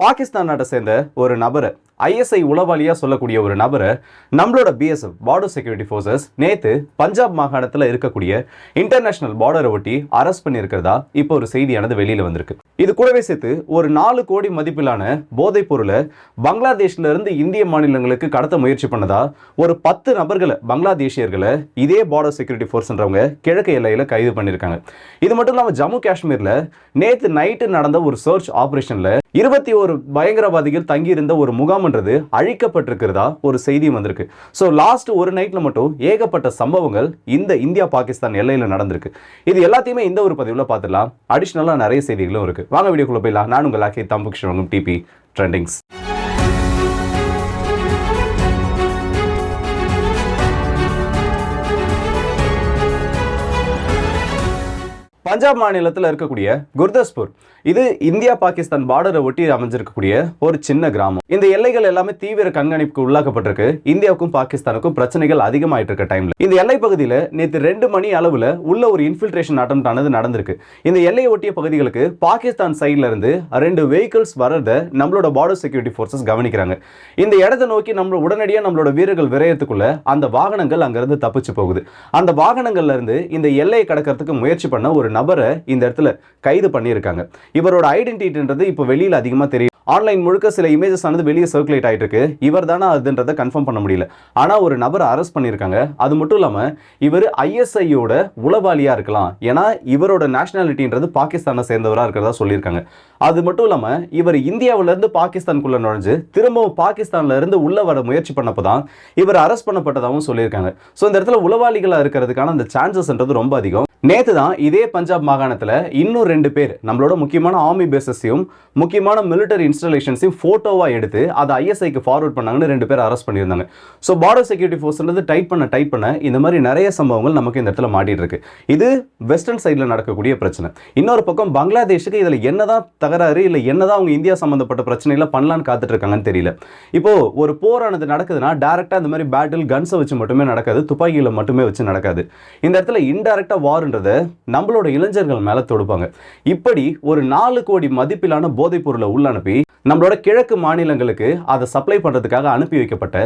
பாகிஸ்தான் நாட்டை சேர்ந்த ஒரு நபரை ஐஎஸ்ஐ உளவாளியா சொல்லக்கூடிய ஒரு நபரை நம்மளோட பிஎஸ்எஃப் பார்டர் செக்யூரிட்டி ஃபோர்ஸஸ் நேத்து பஞ்சாப் மாகாணத்தில் இருக்கக்கூடிய இன்டர்நேஷனல் பார்டரை ஒட்டி அரெஸ்ட் பண்ணியிருக்கிறதா இப்போ ஒரு செய்தியானது வெளியில வந்திருக்கு. இது கூடவே சேர்த்து ஒரு நாலு கோடி மதிப்பிலான போதைப் பொருளை பங்களாதேஷ்ல இருந்து இந்திய மாநிலங்களுக்கு கடத்த முயற்சி பண்ணதா ஒரு பத்து நபர்களை பங்களாதேஷியர்களை இதே பார்டர் செக்யூரிட்டி ஃபோர்ஸ்ன்றவங்க கிழக்கு எல்லையில கைது பண்ணியிருக்காங்க இது மட்டும் இல்லாமல் ஜம்மு காஷ்மீர்ல நேத்து நைட்டு நடந்த ஒரு சர்ச் ஆபரேஷன்ல இருபத்தி ஒரு பயங்கரவாதிகள் தங்கியிருந்த ஒரு முகாம் முகாம்ன்றது அழிக்கப்பட்டிருக்கிறதா ஒரு செய்தி வந்திருக்கு. ஸோ லாஸ்ட் ஒரு நைட்ல மட்டும் ஏகப்பட்ட சம்பவங்கள் இந்த இந்தியா பாகிஸ்தான் எல்லையில நடந்திருக்கு. இது எல்லாத்தையுமே இந்த ஒரு பதிவுல பார்த்துடலாம். அடிஷ்னலாக நிறைய செய்திகளும் இருக்கு. வாங்க வீடியோக்குள்ளே போயிடலாம். நான் உங்கள் ஆக்கி தம்புகிருஷ்ணன் டிபி ட்ரெண்டிங்ஸ் பஞ்சாப் மாநிலத்தில் இருக்கக்கூடிய குர்தஸ்பூர். இது இந்தியா பாகிஸ்தான் பார்டரை ஒட்டி அமைஞ்சிருக்கக்கூடிய ஒரு சின்ன கிராமம். இந்த எல்லைகள் எல்லாமே தீவிர கண்காணிப்புக்கு உள்ளாக்கப்பட்டிருக்கு. இந்தியாவுக்கும் பாகிஸ்தானுக்கும் பிரச்சனைகள் அதிகமாயிட்டு இருக்க டைம்ல இந்த எல்லை பகுதியில் நேற்று ரெண்டு மணி அளவில் உள்ள ஒரு இன்ஃபில்ட்ரேஷன் அட்டம் ஆனது நடந்திருக்கு. இந்த எல்லையை ஒட்டிய பகுதிகளுக்கு பாகிஸ்தான் சைட்ல இருந்து ரெண்டு வெஹிக்கிள்ஸ் வர்றத நம்மளோட பார்டர் செக்யூரிட்டி ஃபோர்ஸஸ் கவனிக்கிறாங்க. இந்த இடத்தை நோக்கி நம்ம உடனடியாக நம்மளோட வீரர்கள் விரையத்துக்குள்ள அந்த வாகனங்கள் அங்கிருந்து தப்பிச்சு போகுது. அந்த வாகனங்கள்ல இருந்து இந்த எல்லையை கடக்கிறதுக்கு முயற்சி பண்ண ஒரு நபரை இந்த இடத்துல கைது பண்ணியிருக்காங்க. இவரோட ஐடென்டிட்டின்றது இப்போ வெளியில் அதிகமாக தெரியும். ஆன்லைன் முழுக்க சில இமேஜஸ் ஆனது வெளியே சர்க்குலேட் ஆகிட்டு இருக்கு இவர் தானே அதுன்றதை கன்ஃபார்ம் பண்ண முடியல. ஆனால் ஒரு நபரை அரெஸ்ட் பண்ணியிருக்காங்க. அது மட்டும் இல்லாமல் இவர் ஐஎஸ்ஐயோட உளவாளியாக இருக்கலாம். ஏன்னா இவரோட நேஷனாலிட்டின்றது பாகிஸ்தானை சேர்ந்தவராக இருக்கிறதா சொல்லியிருக்காங்க. அது மட்டும் இல்லாமல் இவர் இந்தியாவிலேருந்து பாகிஸ்தானுக்குள்ள நுழைஞ்சு திரும்பவும் பாகிஸ்தான்ல இருந்து உள்ள வர முயற்சி பண்ணப்போ தான் இவர் அரெஸ்ட் பண்ணப்பட்டதாகவும் சொல்லியிருக்காங்க. ஸோ இந்த இடத்துல உளவாளிகளாக இருக்கிறதுக்கான அந்த சான்சஸ்ன்றது ரொம்ப அதிகம். நேற்று தான் இதே பஞ்சாப் மாகாணத்தில் இன்னும் ரெண்டு பேர் நம்மளோட முக்கியமான ஆர்மி பேசஸையும் முக்கியமான மிலிட்டரி இன்ஸ்டாலேஷன்ஸையும் ஃபோட்டோவாக எடுத்து அதை ஐஎஸ்ஐக்கு ஃபார்வர்ட் பண்ணாங்கன்னு ரெண்டு பேர் அரெஸ்ட் பண்ணியிருந்தாங்க. ஸோ பார்டர் செக்யூரிட்டி ஃபோர்ஸ்லேருந்து டைட் பண்ண டைட் பண்ண இந்த மாதிரி நிறைய சம்பவங்கள் நமக்கு இந்த இடத்துல மாட்டிட்டு இருக்கு. இது வெஸ்டர்ன் சைடில் நடக்கக்கூடிய பிரச்சனை. இன்னொரு பக்கம் பங்களாதேஷுக்கு இதில் என்னதான் தகராறு இல்லை என்னதான் அவங்க இந்தியா சம்மந்தப்பட்ட பிரச்சனைகளை பண்ணலான்னு காத்துட்டு இருக்காங்கன்னு தெரியல. இப்போ ஒரு போரானது நடக்குதுன்னா டேரெக்டாக இந்த மாதிரி பேட்டில் கன்ஸை வச்சு மட்டுமே நடக்காது துப்பாக்கியில் மட்டுமே வச்சு நடக்காது. இந்த இடத்துல இன்டெரக்டாக வார்ன்றதை நம்மளோட இளைஞர்கள் மேலே தொடுப்பாங்க. இப்படி ஒரு நாலு கோடி மதிப்பிலான போதைப் பொருளை உள்ளனுப்பி நம்மளோட கிழக்கு மாநிலங்களுக்கு அதை சப்ளை பண்ணுறதுக்காக அனுப்பி வைக்கப்பட்ட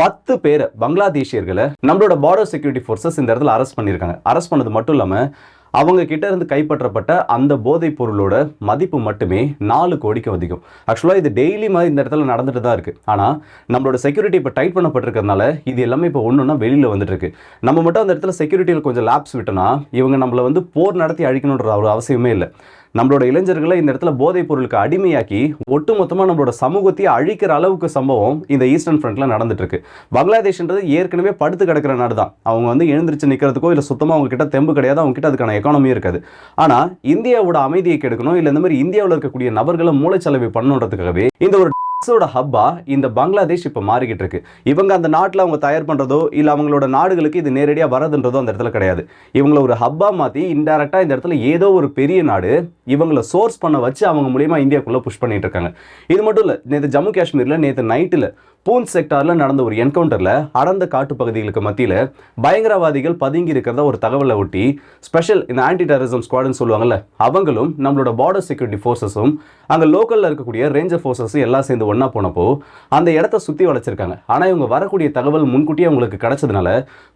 பத்து பேர் பங்களாதேஷியர்களை நம்மளோட பார்டர் செக்யூரிட்டி ஃபோர்ஸஸ் இந்த இடத்துல அரெஸ்ட் பண்ணியிருக்காங்க. அரெஸ்ட் பண்ணது மட்டும் இல்லாமல் அவங்க கிட்ட இருந்து கைப்பற்றப்பட்ட அந்த போதைப் பொருளோட மதிப்பு மட்டுமே நாலு கோடிக்கு அதிகம். ஆக்சுவலாக இது டெய்லி மாதிரி இந்த இடத்துல நடந்துட்டு தான் இருக்கு. ஆனால் நம்மளோட செக்யூரிட்டி இப்போ டைட் பண்ணப்பட்டிருக்கிறதுனால இது எல்லாமே இப்போ ஒன்றுன்னா வெளியில் வந்துட்டு இருக்கு. நம்ம மட்டும் அந்த இடத்துல செக்யூரிட்டியில் கொஞ்சம் லேப்ஸ் விட்டோம்னா இவங்க நம்மளை வந்து போர் நடத்தி அழிக்கணுன்ற ஒரு அவசியமே இல்லை. நம்மளோட இளைஞர்களை இந்த இடத்துல போதைப் பொருளுக்கு அடிமையாக்கி ஒட்டுமொத்தமாக நம்மளோட சமூகத்தையே அழிக்கிற அளவுக்கு சம்பவம் இந்த ஈஸ்டர்ன் ஃப்ரண்ட்ல நடந்துட்டுருக்கு. பங்களாதேஷ்ன்றது ஏற்கனவே படுத்து கிடக்கிற நாடு தான் அவங்க வந்து எழுந்திரிச்சு நிற்கிறதுக்கோ இல்லை சுத்தமாக அவங்க கிட்ட தெம்பு கிடையாது அவங்க கிட்ட அதுக்கான எக்கானமி இருக்காது. ஆனால் இந்தியாவோட அமைதியை கெடுக்கணும் இல்லை இந்த மாதிரி இந்தியாவில் இருக்கக்கூடிய நபர்களை மூளைச்சலவை பண்ணணுன்றதுக்காகவே இந்த ஒரு ட்ரக்ஸோட ஹப்பா இந்த பங்களாதேஷ் இப்போ மாறிக்கிட்டு இருக்கு. இவங்க அந்த நாட்டில் அவங்க தயார் பண்ணுறதோ இல்லை அவங்களோட நாடுகளுக்கு இது நேரடியாக வரதுன்றதோ அந்த இடத்துல கிடையாது. இவங்கள ஒரு ஹப்பா மாற்றி இன்டெரக்டாக இந்த இடத்துல ஏதோ ஒரு பெரிய நாடு இவங்கள சோர்ஸ் பண்ண வச்சு அவங்க மூலியமாக இந்தியாக்குள்ளே புஷ் பண்ணிட்டு இருக்காங்க. இது மட்டும் இல்லை நேற்று ஜம்மு காஷ்மீரில் நேற்று நைட்டில் பூஞ்ச் செக்டாரில் நடந்த ஒரு என்கவுண்டரில் அடர்ந்த காட்டு பகுதிகளுக்கு மத்தியில் பயங்கரவாதிகள் பதுங்கி இருக்கிறத ஒரு தகவலை ஒட்டி ஸ்பெஷல் இந்த ஆன்டி டெரரிசம் ஸ்குவாடுன்னு சொல்லுவாங்கல்ல அவங்களும் நம்மளோட பார்டர் செக்யூரிட்டி ஃபோர்ஸஸும் அங்கே லோக்கலில் இருக்கக்கூடிய ரேஞ்சர் ஃபோர்ஸஸும் எல்லாம் சேர்ந்து ஒன்றா போனப்போ அந்த இடத்த சுற்றி வளைச்சிருக்காங்க. ஆனால் இவங்க வரக்கூடிய தகவல் முன்கூட்டியே அவங்களுக்கு கிடைச்சதுனால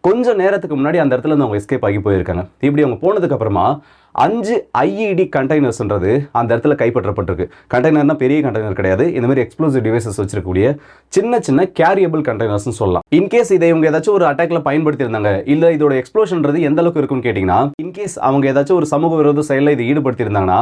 கொஞ்சம் நேரத்துக்கு முன்னாடி அந்த இடத்துல இருந்து அவங்க எஸ்கேப் ஆகி போயிருக்காங்க. இப்படி அவங்க போனதுக்கு அப்புறமா அஞ்சு ஐஇடி கண்டெய்னர்ஸ்ன்றது அந்த இடத்துல கைப்பற்றப்பட்டிருக்கு. கண்டெய்னர்னா பெரிய கண்டெய்னர் கிடையாது. இந்த மாதிரி எக்ஸ்ப்ளோசிவ் டிவைசஸ் வச்சிருக்கக்கூடிய சின்ன சின்ன கேரியபிள் கண்டெய்னர்ஸ்னு சொல்லலாம். இன்கேஸ் இதை இவங்க ஏதாச்சும் ஒரு அட்டாக்ல பயன்படுத்தி இருந்தாங்க இல்ல இதோட எக்ஸ்ப்ளோஷன்றது எந்த அளவுக்கு இருக்குன்னு கேட்டிங்கன்னா இன்கேஸ் அவங்க ஏதாச்சும் ஒரு சமூக விரோத செயலில் இதை ஈடுபடுத்தியிருந்தாங்கன்னா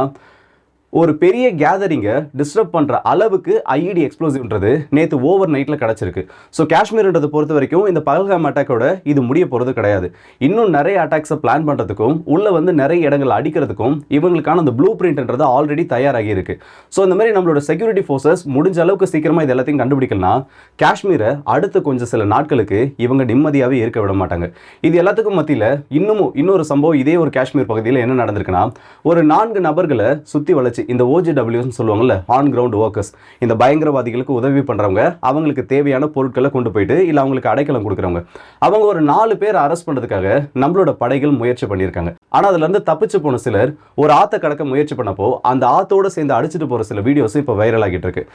ஒரு பெரிய கேதரிங்கை டிஸ்டர்ப் பண்ணுற அளவுக்கு ஐஇடி எக்ஸ்ப்ளோசிவ்ன்றது நேற்று ஓவர் நைட்டில் கிடச்சிருக்கு. ஸோ காஷ்மீர்ன்றதை பொறுத்த வரைக்கும் இந்த பகல்காம் அட்டாக்கோட இது முடிய போகிறது கிடையாது. இன்னும் நிறைய அட்டாக்ஸை பிளான் பண்ணுறதுக்கும் உள்ளே வந்து நிறைய இடங்கள் அடிக்கிறதுக்கும் இவங்களுக்கான அந்த ப்ளூ பிரிண்ட்ன்றது ஆல்ரெடி தயாராகி இருக்கு ஸோ இந்த மாதிரி நம்மளோட செக்யூரிட்டி ஃபோர்ஸஸ் முடிஞ்ச அளவுக்கு சீக்கிரமாக இது எல்லாத்தையும் கண்டுபிடிக்கலாம் காஷ்மீரை அடுத்த கொஞ்சம் சில நாட்களுக்கு இவங்க நிம்மதியாகவே இருக்க விட மாட்டாங்க. இது எல்லாத்துக்கும் மத்தியில் இன்னமும் இன்னொரு சம்பவம் இதே ஒரு காஷ்மீர் பகுதியில் என்ன நடந்திருக்குன்னா ஒரு நான்கு நபர்களை சுற்றி வளர்ச்சி வச்சு இந்த ஓஜிடபிள்யூஸ்னு சொல்லுவாங்கல்ல ஆன் கிரவுண்ட் ஒர்க்கர்ஸ் இந்த பயங்கரவாதிகளுக்கு உதவி பண்ணுறவங்க அவங்களுக்கு தேவையான பொருட்களை கொண்டு போயிட்டு இல்லை அவங்களுக்கு அடைக்கலம் கொடுக்குறவங்க. அவங்க ஒரு நாலு பேர் அரெஸ்ட் பண்ணுறதுக்காக நம்மளோட படைகள் முயற்சி பண்ணியிருக்காங்க. ஆனால் அதுலேருந்து தப்பிச்சு போன சிலர் ஒரு ஆற்ற கடக்க முயற்சி பண்ணப்போ அந்த ஆத்தோட சேர்ந்து அடிச்சுட்டு போகிற சில வீடியோஸ் இப்போ வைரல் ஆகிட்டு இருக்கு.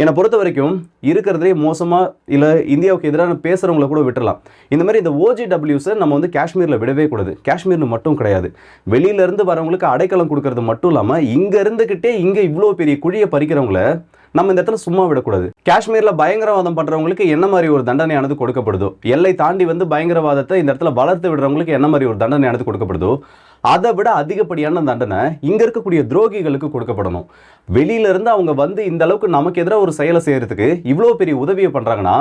என்னை பொறுத்த வரைக்கும் இருக்கிறதுலே மோசமாக இல்லை இந்தியாவுக்கு எதிரான பேசுகிறவங்கள கூட விட்டுறலாம். இந்த மாதிரி இந்த ஓஜிடபிள்யூஸை நம்ம வந்து காஷ்மீரில் விடவே கூடாது. காஷ்மீர்னு மட்டும் கிடையாது. வெளியிலேருந்து வரவங்களுக்கு அடைக்கலம் கொடுக்கறது மட்டும் இல்லாமல் இங்கே இங்கே இவ்வளோ பெரிய குழியை பறிக்கிறவங்கள நம்ம இந்த இடத்துல சும்மா விடக்கூடாது. காஷ்மீர்ல பயங்கரவாதம் பண்றவங்களுக்கு என்ன மாதிரி ஒரு தண்டனையானது கொடுக்கப்படுதோ? எல்லை தாண்டி வந்து பயங்கரவாதத்தை இந்த இடத்துல வளர்த்து விடுறவங்களுக்கு என்ன மாதிரி ஒரு தண்டனையானது கொடுக்கப்படுதோ? அதை விட அதிகப்படியான தண்டனை இங்கே இருக்கக்கூடிய துரோகிகளுக்கு கொடுக்கப்படணும். வெளியில இருந்து அவங்க வந்து இந்த அளவுக்கு நமக்கு எதிராக ஒரு செயலை செய்கிறதுக்கு இவ்வளோ பெரிய உதவியை பண்ணுறாங்கன்னா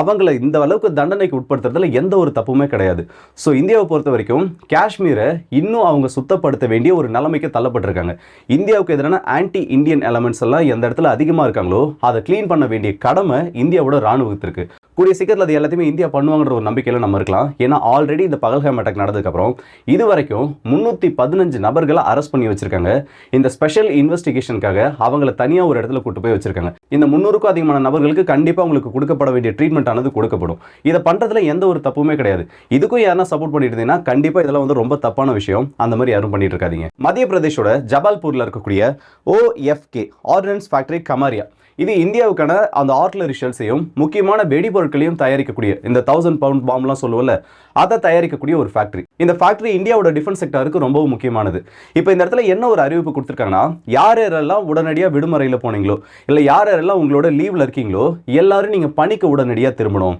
அவங்கள இந்த அளவுக்கு தண்டனைக்கு உட்படுத்துறதுல எந்த ஒரு தப்புமே கிடையாது. ஸோ இந்தியாவை பொறுத்த வரைக்கும் காஷ்மீரை இன்னும் அவங்க சுத்தப்படுத்த வேண்டிய ஒரு நிலைமைக்கு தள்ளப்பட்டிருக்காங்க. இந்தியாவுக்கு எதிரான ஆன்டி இந்தியன் எலமெண்ட்ஸ் எல்லாம் எந்த இடத்துல அதிகமாக இருக்காங்களோ அதை க்ளீன் பண்ண வேண்டிய கடமை இந்தியாவோட ராணுவத்திற்கு கூடிய சீக்கிரத்தில் அது எல்லாத்தையுமே இந்தியா பண்ணுவாங்கன்ற ஒரு நம்பிக்கையில் நம்ம இருக்கலாம். ஏன்னா ஆல்ரெடி இந்த பகல்ஹாம் அட்டாக் நடந்ததுக்கப்புறம் இது வரைக்கும் முந்நூற்றி பதினஞ்சு நபர்களை அரெஸ்ட் பண்ணி வச்சிருக்காங்க. இந்த ஸ்பெஷல் இன்வெஸ்டிகேஷனுக்காக அவங்கள தனியாக ஒரு இடத்துல கூட்டு போய் வச்சிருக்காங்க. இந்த முந்நூறுக்கும் அதிகமான நபர்களுக்கு கண்டிப்பாக உங்களுக்கு கொடுக்கப்பட வேண்டிய ட்ரீட்மெண்ட் ஆனது கொடுக்கப்படும். இதை பண்ணுறதுல எந்த ஒரு தப்புமே கிடையாது. இதுக்கும் யாரா சப்போர்ட் பண்ணிட்டு இருந்தீங்கன்னா கண்டிப்பாக இதெல்லாம் வந்து ரொம்ப தப்பான விஷயம். அந்த மாதிரி யாரும் பண்ணிட்டு இருக்காதீங்க. மத்திய பிரதேஷோட ஜபால்பூரில் இருக்கக்கூடிய ஓஎஃப்கே ஆர்டினன்ஸ் ஃபேக்டரி கமாரியா இது இந்தியாவுக்கான அந்த ஆர்ட்லரி ஷெல்ஸையும் முக்கியமான வெடிபொருட்களையும் தயாரிக்கக்கூடிய இந்த தௌசண்ட் பவுண்ட் பாம்லாம் சொல்லுவோம்ல அதை தயாரிக்கக்கூடிய ஒரு ஃபேக்டரி இந்த ஃபேக்டரி இந்தியாவோட டிஃபென்ஸ் செக்டருக்கு ரொம்பவும் முக்கியமானது. இப்போ இந்த இடத்துல என்ன ஒரு அறிவிப்பு கொடுத்துருக்காங்கன்னா யார் யாரெல்லாம் உடனடியாக விடுமுறையில் போனீங்களோ இல்லை யார் யாரெல்லாம் உங்களோட லீவில் இருக்கீங்களோ எல்லாரும் நீங்கள் பணிக்கு உடனடியாக திரும்பணும்.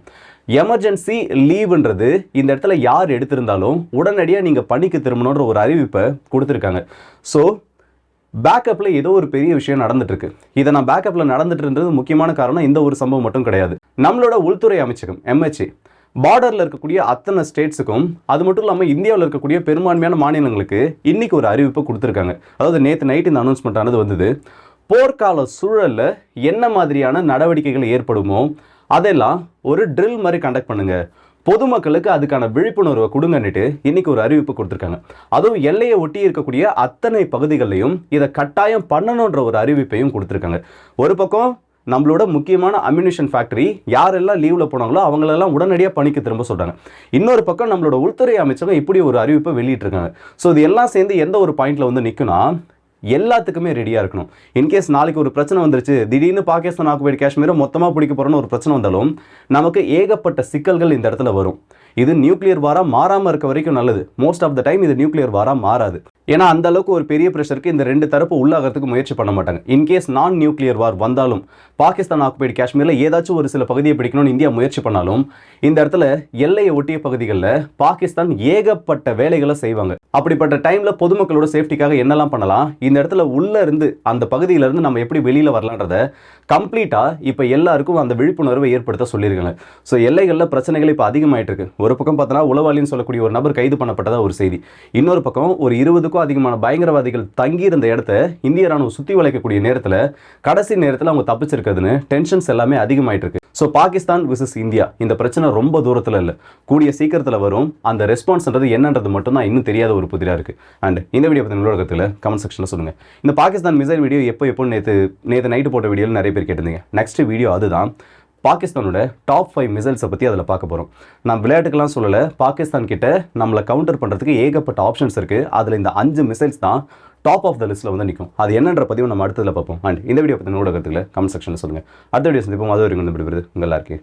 எமர்ஜென்சி லீவுன்றது இந்த இடத்துல யார் எடுத்திருந்தாலும் உடனடியாக நீங்கள் பணிக்கு திரும்பணுன்ற ஒரு அறிவிப்பை கொடுத்துருக்காங்க. ஸோ பேக்கப்பில் ஏதோ ஒரு பெரிய விஷயம் நடந்துட்டு இருக்கு இதை நான் பேக்கப்பில் நடந்துட்டு இருந்தது முக்கியமான காரணம் இந்த ஒரு சம்பவம் மட்டும் கிடையாது. நம்மளோட உள்துறை அமைச்சகம் எம்ஹெச்ஏ பார்டரில் இருக்கக்கூடிய அத்தனை ஸ்டேட்ஸுக்கும் அது மட்டும் இல்லாமல் இந்தியாவில் இருக்கக்கூடிய பெரும்பான்மையான மாநிலங்களுக்கு இன்னைக்கு ஒரு அறிவிப்பு கொடுத்துருக்காங்க. அதாவது நேற்று நைட் இந்த அனௌன்ஸ்மெண்ட் ஆனது வந்தது. போர்க்கால சூழலில் என்ன மாதிரியான நடவடிக்கைகள் ஏற்படுமோ அதெல்லாம் ஒரு ட்ரில் மாதிரி கண்டக்ட் பண்ணுங்கள் பொதுமக்களுக்கு அதுக்கான விழிப்புணர்வை கொடுங்கன்னுட்டு இன்னைக்கு ஒரு அறிவிப்பு கொடுத்துருக்காங்க. அதுவும் எல்லையை ஒட்டி இருக்கக்கூடிய அத்தனை பகுதிகளிலையும் இதை கட்டாயம் பண்ணணுன்ற ஒரு அறிவிப்பையும் கொடுத்துருக்காங்க. ஒரு பக்கம் நம்மளோட முக்கியமான அம்யூனிஷன் ஃபேக்டரி யாரெல்லாம் லீவில் போனாங்களோ அவங்களெல்லாம் உடனடியாக பணிக்கு திரும்ப சொல்கிறாங்க இன்னொரு பக்கம் நம்மளோட உள்துறை அமைச்சகம் இப்படி ஒரு அறிவிப்பை வெளியிட்டிருக்காங்க. ஸோ இது எல்லாம் சேர்ந்து எந்த ஒரு பாயிண்டில் வந்து நிற்கும்னா எல்லாத்துக்குமே ரெடியாக இருக்கணும். இன்கேஸ் நாளைக்கு ஒரு பிரச்சனை வந்துருச்சு திடீர்னு பாகிஸ்தான் ஆக்குபைடு காஷ்மீரை மொத்தமாக பிடிக்க போகிறோன்னு ஒரு பிரச்சனை வந்தாலும் நமக்கு ஏகப்பட்ட சிக்கல்கள் இந்த இடத்துல வரும். இது நியூக்ளியர் வாரா மாறாமல் இருக்க வரைக்கும் நல்லது. மோஸ்ட் ஆஃப் த டைம் இது நியூக்ளியர் வாரா மாறாது. ஏன்னா அந்த அளவுக்கு ஒரு பெரிய ப்ரெஷருக்கு இந்த ரெண்டு தரப்பு உள்ளாகிறதுக்கு முயற்சி பண்ண மாட்டாங்க. இன்கேஸ் நான் நியூக்ளியர் வார் வந்தாலும் பாகிஸ்தான் ஆக்குபைடு காஷ்மீரில் ஏதாச்சும் ஒரு சில பகுதியை பிடிக்கணும்னு இந்தியா முயற்சி பண்ணாலும் இந்த இடத்துல எல்லையை ஒட்டிய பகுதிகளில் பாகிஸ்தான் ஏகப்பட்ட வேலைகளை செய்வாங்க. அப்படிப்பட்ட டைமில் பொதுமக்களோட சேஃப்டிக்காக என்னெல்லாம் பண்ணலாம்? இந்த இடத்துல உள்ளே இருந்து அந்த பகுதியிலேருந்து நம்ம எப்படி வெளியில் வரலான்றத கம்ப்ளீட்டாக இப்போ எல்லாருக்கும் அந்த விழிப்புணர்வை ஏற்படுத்த சொல்லியிருக்காங்க. ஸோ எல்லைகளில் பிரச்சனைகள் இப்போ அதிகமாயிட்டு இருக்கு. ஒரு பக்கம் பார்த்தோன்னா உளவாளின்னு சொல்லக்கூடிய ஒரு நபர் கைது பண்ணப்பட்டதா ஒரு செய்தி. இன்னொரு பக்கம் ஒரு இருபதுக்கும் அதிகமான பயங்கரவாதிகள் தங்கி இருந்த இடத்த இந்திய ராணுவம் சுற்றி வளைக்கக்கூடிய நேரத்தில் கடைசி நேரத்தில் அவங்க தப்பிச்சிருக்கிறதுன்னு டென்ஷன்ஸ் எல்லாமே அதிகமாயிட்டு இருக்கு ஸோ பாகிஸ்தான் விசஸ் இந்தியா. இந்த பிரச்சனை ரொம்ப தூரத்தில் இல்லை. கூடிய சீக்கிரத்தில் வரும். அந்த ரெஸ்பான்ஸ்ன்றது என்னன்றது மட்டும் தான் இன்னும் தெரியாத ஒரு புதிராக இருக்குது அண்ட் இந்த வீடியோ பற்றி நிலவரத்தில் கமெண்ட் செக்ஷனில் சொல்லுங்கள் இந்த பாகிஸ்தான் மிசைல் வீடியோ எப்போ எப்போ நேற்று நேற்று நைட்டு போட்ட வீடியோவில் நிறைய பேர் கேட்டிருந்தீங்க. நெக்ஸ்ட் வீடியோ அதுதான். பாகிஸ்தானோட டாப் ஃபைவ் மிசைல்ஸை பற்றி அதில் பார்க்க போகிறோம் நான் விளையாட்டுக்கெல்லாம் சொல்லலை. பாகிஸ்தான் கிட்ட நம்மளை கவுண்டர் பண்ணுறதுக்கு ஏகப்பட்ட ஆப்ஷன்ஸ் இருக்குது அதில் இந்த அஞ்சு மிசைல்ஸ் தான் டாப் ஆஃப் த லிஸ்ட்டில் வந்து நிற்கும் அது என்னன்ற பதிவு நம்ம அடுத்ததில் பார்ப்போம். அண்ட் இந்த வீடியோ பற்றின ஊடகத்தில் கமெண்ட் செக்ஷனில் சொல்லுங்கள் அடுத்த வீடியோ சந்திப்போம். அது வரைக்கும் வந்து விடுவது உங்கள் எல்லாருக்கே.